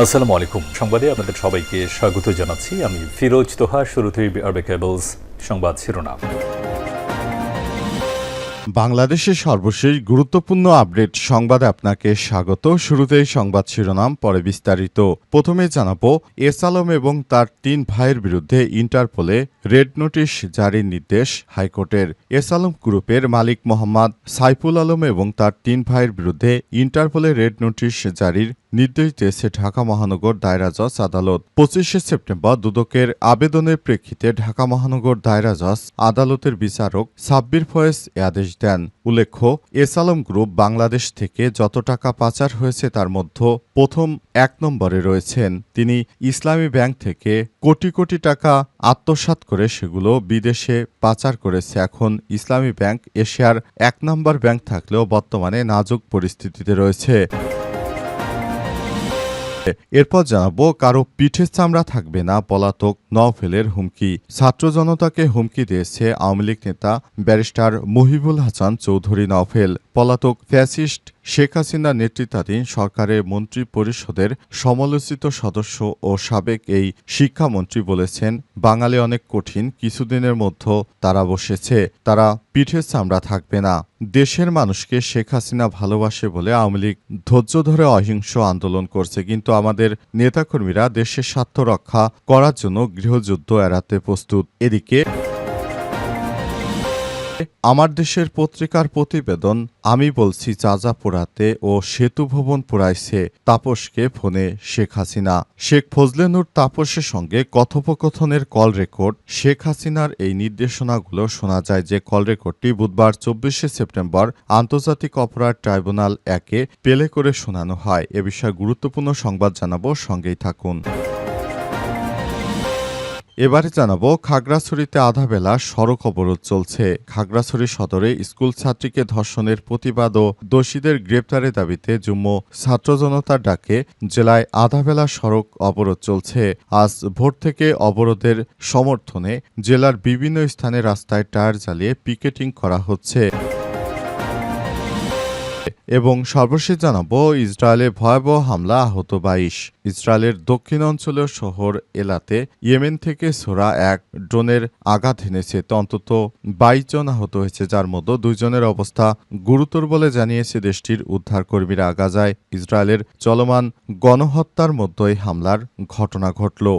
আসসালামু আলাইকুম। সংবাদে আপনাদের সবাইকে স্বাগত জানাচ্ছি। আমি ফিরোজ তোহা, শুরুতেই আরবে কেবলস সংবাদ শিরোনাম। বাংলাদেশের সর্বশেষ গুরুত্বপূর্ণ আপডেট সংবাদে আপনাকে স্বাগত। শুরুতেই সংবাদ শিরোনাম, পরে বিস্তারিত। প্রথমে জানাব এস আলম এবং তার তিন ভাইয়ের বিরুদ্ধে ইন্টারপোলে রেড নোটিশ জারির নির্দেশ হাইকোর্টের। এস আলম গ্রুপের মালিক মোহাম্মদ সাইফুল আলম এবং তার তিন ভাইয়ের বিরুদ্ধে ইন্টারপোলে রেড নোটিশ জারির নির্দেশ দিয়েছে ঢাকা মহানগর দায়রা জজ আদালত। পঁচিশে সেপ্টেম্বর দুদকের আবেদনের প্রেক্ষিতে ঢাকা মহানগর দায়রা জজ আদালতের বিচারক সাব্বির ফয়েজ এ আদেশ দেন। উল্লেখ্য, এস আলম গ্রুপ বাংলাদেশ থেকে যত টাকা পাচার হয়েছে তার মধ্যে প্রথম এক নম্বরে রয়েছেন। তিনি ইসলামী ব্যাংক থেকে কোটি কোটি টাকা আত্মসাৎ করে সেগুলো বিদেশে পাচার করেছে। এখন ইসলামী ব্যাংক এশিয়ার এক নম্বর ব্যাংক থাকলেও বর্তমানে নাজুক পরিস্থিতিতে রয়েছে। এরপর জানাব, কারও পিঠের চামড়া থাকবে না পলাতক নওফেলের হুমকি। ছাত্র জনতাকে হুমকি দিয়েছে আওয়ামী লীগ নেতা ব্যারিস্টার মুহিবুল হাসান চৌধুরী নওফেল। পলাতক ফ্যাসিস্ট শেখ হাসিনার নেতৃত্বাধীন সরকারের মন্ত্রী পরিষদের সমালোচিত সদস্য ও সাবেক এই শিক্ষামন্ত্রী বলেছেন, বাঙালি অনেক কঠিন, কিছুদিনের মধ্যে তারা বসেছে, তারা পিঠের চামড়া থাকবে না। দেশের মানুষকে শেখ হাসিনা ভালোবাসে বলে আওয়ামী লীগ ধৈর্য ধরে অহিংস আন্দোলন করছে, কিন্তু আমাদের নেতাকর্মীরা দেশের স্বার্থ রক্ষা করার জন্য গৃহযুদ্ধ এড়াতে প্রস্তুত। এদিকে আমার দেশের পত্রিকার প্রতিবেদন আমি বলছি চাজা পোড়াতে ও সেতু ভবন পোড়াইছে তাপসকে ফোনে শেখ হাসিনা। শেখ ফজলেনুর তাপসের সঙ্গে কথোপকথনের কল রেকর্ড। শেখ হাসিনার এই নির্দেশনাগুলো শোনা যায় যে কল রেকর্ডটি বুধবার চব্বিশে সেপ্টেম্বর আন্তর্জাতিক অপরাধ ট্রাইব্যুনাল একে পেলে করে শোনানো হয়। এ বিষয়ে গুরুত্বপূর্ণ সংবাদ জানাব, সঙ্গেই থাকুন। এবারে জানাব, খাগড়াছড়িতে আধা বেলা সড়ক অবরোধ চলছে। খাগড়াছড়ি সদরে স্কুল ছাত্রীকে ধর্ষণের প্রতিবাদ ও দোষীদের গ্রেপ্তারের দাবিতে যুম্ম ছাত্র জনতার ডাকে জেলায় আধা বেলা সড়ক অবরোধ চলছে। আজ ভোর থেকে অবরোধের সমর্থনে জেলার বিভিন্ন স্থানে রাস্তায় টায়ার জ্বালিয়ে পিকেটিং করা হচ্ছে। এবং সর্বশেষ জানাব, ইসরায়েলে ভয়াবহ হামলা আহত বাইশ। ইসরায়েলের দক্ষিণ অঞ্চলীয় শহর এলাতে ইয়েমেন থেকে সোরা এক ড্রোনের আঘাত হেনেছে। অন্তত বাইশ জন আহত হয়েছে, যার মধ্যে দুইজনের অবস্থা গুরুতর বলে জানিয়েছে দেশটির উদ্ধারকর্মীরা। গাজায় ইসরায়েলের চলমান গণহত্যার মধ্যেই হামলার ঘটনা ঘটল।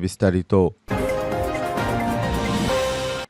বিস্তারিত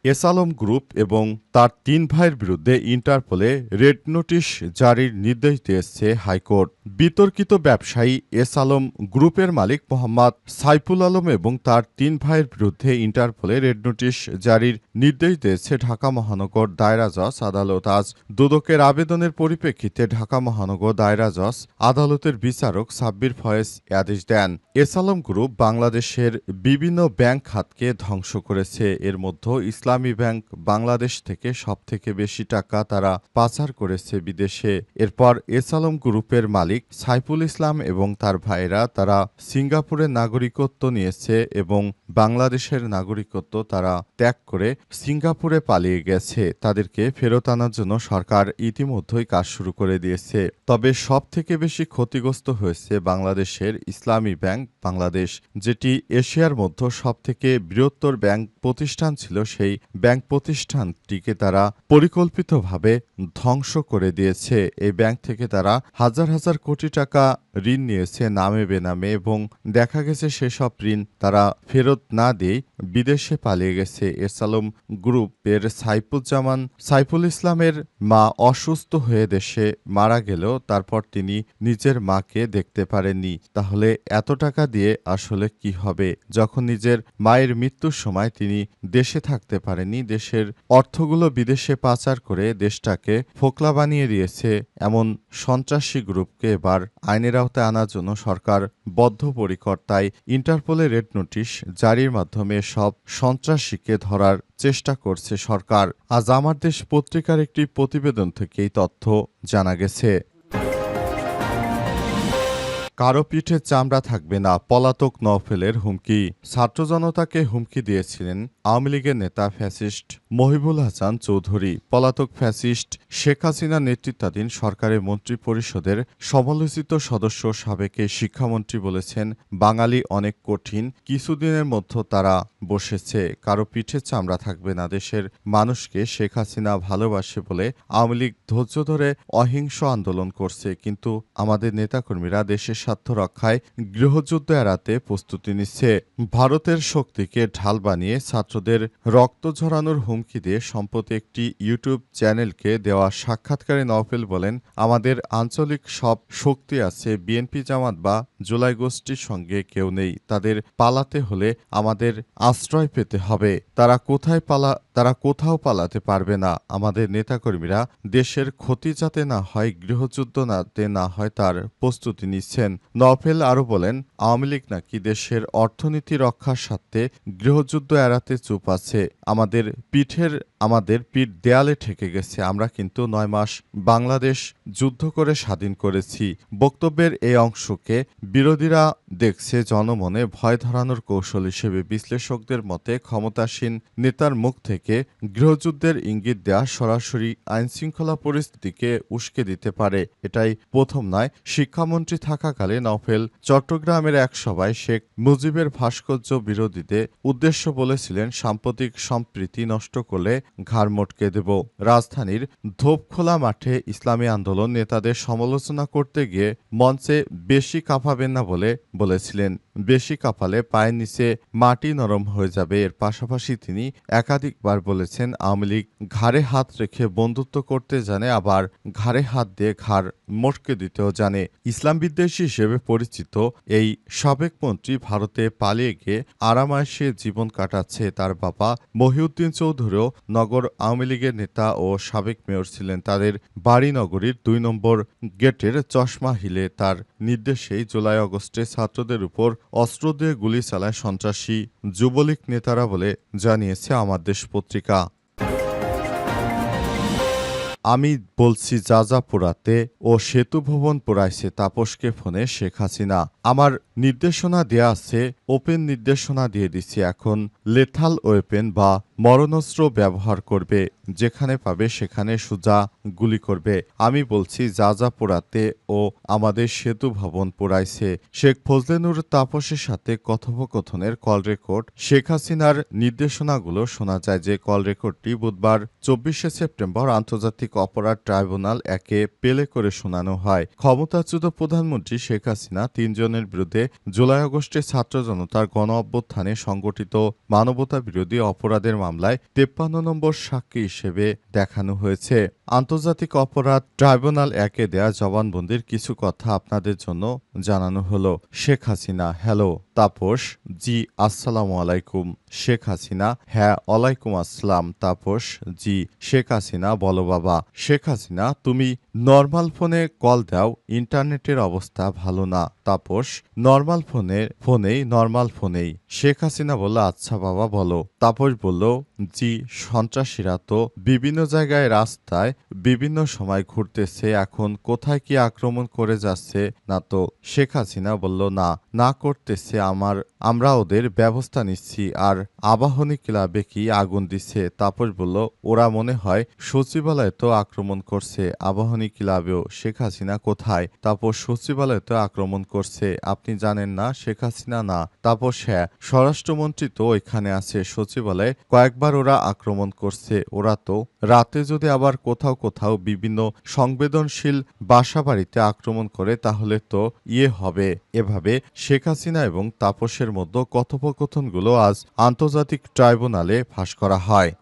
এস আলম গ্রুপ এবং তার তিন ভাইয়ের বিরুদ্ধে ইন্টারপোলে রেড নোটিশ জারির নির্দেশ দিয়েছে হাইকোর্ট। বিতর্কিত ব্যবসায়ী এস আলম গ্রুপের মালিক মোহাম্মদ সাইফুল আলম এবং তার তিন ভাইয়ের বিরুদ্ধে ইন্টারপোলে রেড নোটিশ জারির নির্দেশ দিয়েছে ঢাকা মহানগর দায়রা জজ আদালত। আজ দুদকের আবেদনের পরিপ্রেক্ষিতে ঢাকা মহানগর দায়রা জজ আদালতের বিচারক সাব্বির ফয়েজ আদেশ দেন। এস আলম গ্রুপ বাংলাদেশের বিভিন্ন ব্যাংক খাতকে ধ্বংস করেছে। এর মধ্যে ইসলামী ব্যাংক বাংলাদেশ থেকে সবথেকে বেশি টাকা তারা পাচার করেছে বিদেশে। এরপর এস আলম গ্রুপের মালিক সাইফুল ইসলাম এবং তার ভাইরা তারা সিঙ্গাপুরের নাগরিকত্ব নিয়েছে এবং বাংলাদেশের নাগরিকত্ব তারা ত্যাগ করে সিঙ্গাপুরে পালিয়ে গেছে। তাদেরকে ফেরত আনার জন্য সরকার ইতিমধ্যেই কাজ শুরু করে দিয়েছে। তবে সব থেকে বেশি ক্ষতিগ্রস্ত হয়েছে বাংলাদেশের ইসলামী ব্যাংক বাংলাদেশ, যেটি এশিয়ার মধ্যে সব থেকে বৃহত্তর ব্যাংক প্রতিষ্ঠান ছিল সেই ব্যাংক প্রতিষ্ঠানটিকে তারা পরিকল্পিতভাবে ধ্বংস করে দিয়েছে। এই ব্যাংক থেকে তারা হাজার হাজার কোটি টাকা ঋণ নিয়েছে নামে বেনামে এবং দেখা গেছে সেসব ঋণ তারা ফেরত না দিয়ে বিদেশে পালিয়ে গেছে। এসালম গ্রুপের সাইফুজ্জামান সাইফুল ইসলামের মা অসুস্থ হয়ে দেশে মারা গেলেও তারপর তিনি নিজের মাকে দেখতে পারেননি। তাহলে এত টাকা দিয়ে আসলে কি হবে? যখন নিজের মায়ের মৃত্যুর সময় তিনি দেশে থাকতে পারেননি দেশের অর্থগুলো বিদেশে পাচার করে দেশটাকে ফোকলা বানিয়ে দিয়েছে এমন সন্ত্রাসী গ্রুপকে এবার আইনের আওতায় আনার জন্য সরকার বদ্ধপরিকর তাই ইন্টারপোলে রেড নোটিশ জারির মাধ্যমে সব সন্ত্রাসীকে ধরার চেষ্টা করছে সরকার। আজ আমার দেশ পত্রিকার একটি প্রতিবেদন থেকে এই তথ্য জানা গেছে। কারও পিঠে চামড়া থাকবে না, পলাতক নফেলের হুমকি। ছাত্র জনতাকে হুমকি দিয়েছিলেন আওয়ামী লীগের নেতা ফ্যাসিস্ট মহিবুল হাসান চৌধুরী। পলাতক ফ্যাসিস্ট শেখ হাসিনা নেতৃত্বাধীন সরকারের মন্ত্রী পরিষদের সমালোচিত সদস্য সাবেক শিক্ষামন্ত্রী বলেছেন, বাঙালি অনেক কঠিন, কিছুদিনের মধ্যে তারা বসেছে। কারও পিঠে চামড়া থাকবে না, দেশের মানুষকে শেখ হাসিনা ভালোবাসে বলে আওয়ামী লীগ ধৈর্য ধরে অহিংস আন্দোলন করছে। কিন্তু আমাদের নেতাকর্মীরা দেশের স্বার্থ রক্ষায় গৃহযুদ্ধ এড়াতে প্রস্তুতি নিচ্ছে। ভারতের শক্তিকে ঢাল বানিয়ে ছাত্রদের রক্ত ঝরানোর হুমকি দিয়ে সম্প্রতি একটি ইউটিউব চ্যানেলকে দেওয়া সাক্ষাৎকারে নওফেল বলেন, আমাদের আঞ্চলিক সব শক্তি আছে, বিএনপি জামাত বা জুলাই গোষ্ঠীর সঙ্গে কেউ নেই। তাদের পালাতে হলে আমাদের আশ্রয় পেতে হবে। তারা কোথায় পালা, তারা কোথাও পালাতে পারবে না। আমাদের নেতাকর্মীরা দেশের ক্ষতি যাতে না হয়, গৃহযুদ্ধ না হয়, তার প্রস্তুতি নিচ্ছেন। নভেল আরও বলেন, আওয়ামী লীগ নাকি দেশের অর্থনীতি রক্ষার স্বার্থে গৃহযুদ্ধ এড়াতে চুপ আছে। আমাদের পিঠের, আমাদের পিঠ দেয়ালে ঠেকে গেছে। আমরা কিন্তু নয় মাস বাংলাদেশ যুদ্ধ করে স্বাধীন করেছি। বক্তব্যের এই অংশকে বিরোধীরা দেখছে জনমনে ভয় ধরানোর কৌশল হিসেবে। বিশ্লেষকদের মতে ক্ষমতাসীন নেতার মুখ থেকে গৃহযুদ্ধের ইঙ্গিত দেয়া সরাসরি আইনশৃঙ্খলা পরিস্থিতিকে উস্কে দিতে পারে। এটাই প্রথম নয়, শিক্ষামন্ত্রী থাকাকালে নফেল চট্টগ্রামের এক সভায় শেখ মুজিবের ভাস্কর্য বিরোধীতে উদ্দেশ্য বলেছিলেন সাম্প্রতিক সম্প্রীতি নষ্ট করলে ঘাড় মটকে দেব। রাজধানীর ধোপখোলা মাঠে ইসলামী আন্দোলন নেতাদের সমালোচনা করতে গিয়ে মঞ্চে বেশি কাঁপাবেন না বলে বলেছিলেন। বেশি কাঁপালে পায়ের নিচে মাটি নরম হয়ে যাবে। এর পাশাপাশি তিনি একাধিকবার বলেছেন, আওয়ামী লীগ ঘাড়ে হাত রেখে বন্ধুত্ব করতে জানে, আবার ঘাড়ে হাত দিয়ে ঘাড় মটকে দিতেও জানে। ইসলাম বিদ্বেষী হিসেবে পরিচিত এই সাবেক মন্ত্রী ভারতে পালিয়ে গিয়ে আরামায়েশে জীবন কাটাচ্ছে তার বাবা মহিউদ্দিন চৌধুরীও। নগর আওয়ামী লীগের নেতা ও সাবেক মেয়র ছিলেন তাদের বাড়ি নগরীর দুই নম্বর গেটের চশমা হিলে। তার নির্দেশেই জুলাই আগস্টে ছাত্রদের উপর অস্ত্র দিয়ে গুলি চালায় সন্ত্রাসী, যুবলীগ নেতারা বলে জানিয়েছে আমার দেশ পত্রিকা। আমি বলছি, যা যা পোড়াতে ও সেতু ভবন পোড়াইছে তাপসকে ফোনে শেখ হাসিনা। আমার নির্দেশনা দেয়া আছে, ওপেন নির্দেশনা দিয়ে দিছি। এখন লেথাল ওয়েপেন বা মরণস্ত্র ব্যবহার করবে, যেখানে পাবে সেখানে সোজা গুলি করবে। আমি বলছি, যা যা পোড়াতে ও আমাদের সেতু ভবন পোড়াইছে। শেখ ফজলেনুর তাপসের সাথে কথোপকথনের কল রেকর্ড। শেখ হাসিনার নির্দেশনাগুলো শোনা যায় যে, কল রেকর্ডটি বুধবার চব্বিশে সেপ্টেম্বর আন্তর্জাতিক অপরাধ ট্রাইব্যুনাল একে পেলে করে শোনানো হয়। ক্ষমতাচ্যুত প্রধানমন্ত্রী শেখ হাসিনা তিনজনের বিরুদ্ধে জুলাই আগস্টে ছাত্র জনতার গণ অভ্যুত্থানে সংগঠিত মানবতা বিরোধী অপরাধের মামলায় তেপ্পান্ন নম্বর সাক্ষী হিসেবে দেখানো হয়েছে। আন্তর্জাতিক অপরাধ ট্রাইব্যুনাল একে দেয়া জবানবন্দির কিছু কথা আপনাদের জন্য জানানো হলো। শেখ হাসিনা, হ্যালো। তাপস, জি, আসসালামু আলাইকুম। শেখ হাসিনা হ্যাঁ ওয়ালাইকুম আসসালাম। তাপস, জি, শেখ হাসিনা, বলো বাবা। শেখ হাসিনা, তুমি নর্মাল ফোনে কল দাও, ইন্টারনেটের অবস্থা ভালো না। তাপস, নর্মাল ফোনে, ফোনেই নর্মাল ফোনেই। শেখ হাসিনা বলল আচ্ছা বাবা, বলো। তাপস বলল, জি, সন্ত্রাসীরা তো বিভিন্ন জায়গায় রাস্তায় বিভিন্ন সময় ঘুরতেছে, এখন কোথায় কি আক্রমণ করে যাচ্ছে, না তো শেখ হাসিনা বলল, না না করতেছে আমার, আমরা ওদের ব্যবস্থা নিচ্ছি আর আবাহনী ক্লাবে কি আগুন দিচ্ছে? তাপস বলল, ওরা মনে হয় সচিবালয়ে তো আক্রমণ করছে, আবাহনী ক্লাবেও। শেখ হাসিনা কোথায়? তাপস, সচিবালয়ে তো আক্রমণ করছে, আপনি জানেন না? শেখ হাসিনা না। তাপস হ্যাঁ স্বরাষ্ট্রমন্ত্রী তো এখানে আছে, সচিবালয়ে কয়েকবার ওরা আক্রমণ করছে, ওরা তো রাতে যদি আবার কোথাও কোথাও কোথাও বিভিন্ন সংবেদনশীল বাসাবাড়িতে আক্রমণ করে, তাহলে তো ইয়ে হবে। এভাবে শেখ হাসিনা এবং তাপসের মধ্যে কথোপকথনগুলো আজ আন্তর্জাতিক ট্রাইব্যুনালে ফাঁস করা হয়।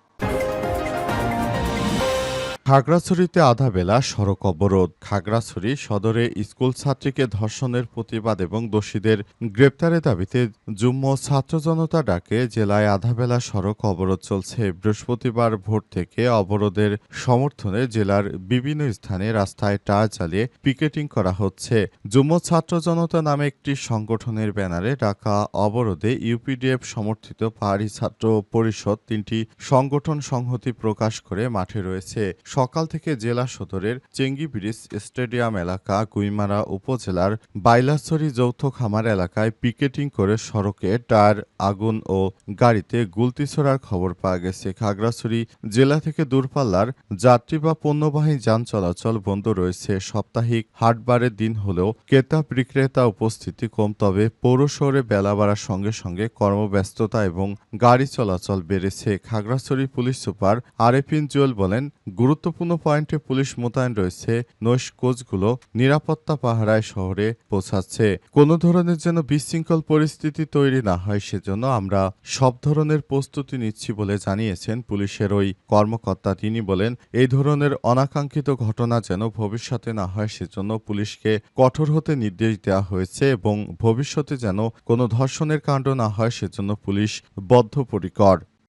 খাগড়াছড়িতে আধা বেলা সড়ক অবরোধ। খাগড়াছড়ি সদরে স্কুল ছাত্রীকে ধর্ষণের প্রতিবাদ এবং দোষীদের গ্রেপ্তারের দাবিতে যুগ্ম ছাত্র জনতা ডাকে, জেলায় আধা বেলা সড়ক অবরোধ চলছে। বৃহস্পতিবার ভোর থেকে অবরোধের সমর্থনে জেলার বিভিন্ন স্থানে রাস্তায় টায়ার চালিয়ে পিকেটিং করা হচ্ছে। যুগ্ম ছাত্র জনতা নামে একটি সংগঠনের ব্যানারে ডাকা অবরোধে ইউপিডিএফ সমর্থিত পাহাড়ি ছাত্র পরিষদ তিনটি সংগঠন সংহতি প্রকাশ করে মাঠে রয়েছে। সকাল থেকে জেলা সদরের চেঙ্গি ব্রিজ স্টেডিয়াম এলাকা, গুইমারা উপজেলার বাইলাছড়ি যৌথ খামার এলাকায় পিকেটিং করে সড়কে টায়ার, আগুন ও গাড়িতে গুলতি ছোড়ার খবর পাওয়া গেছে। খাগড়াছড়ি জেলা থেকে দূরপাল্লার যাত্রী বা পণ্যবাহী যান চলাচল বন্ধ রয়েছে। সাপ্তাহিক হাটবারের দিন হলেও ক্রেতা বিক্রেতা উপস্থিতি কম, তবে পৌর শহরে বেলা বাড়ার সঙ্গে সঙ্গে কর্মব্যস্ততা এবং গাড়ি চলাচল বেড়েছে। খাগড়াছড়ি পুলিশ সুপার আরেফিন জুয়েল বলেন গুরুত্বপূর্ণ পয়েন্টে পুলিশ মোতায়েন রয়েছে। নৈশ কোচগুলো নিরাপত্তা পাহারায় শহরে পৌঁছাচ্ছে। কোনো ধরনের যেন বিশৃঙ্খল পরিস্থিতি তৈরি না হয়, সেজন্য আমরা সব ধরনের প্রস্তুতি নিচ্ছি বলে জানিয়েছেন পুলিশের ওই কর্মকর্তা। তিনি বলেন, এই ধরনের অনাকাঙ্ক্ষিত ঘটনা যেন ভবিষ্যতে না হয়, সেজন্য পুলিশকে কঠোর হতে নির্দেশ দেওয়া হয়েছে এবং ভবিষ্যতে যেন কোনো ধর্ষণের কাণ্ড না হয়, সেজন্য পুলিশ বদ্ধপরিকর।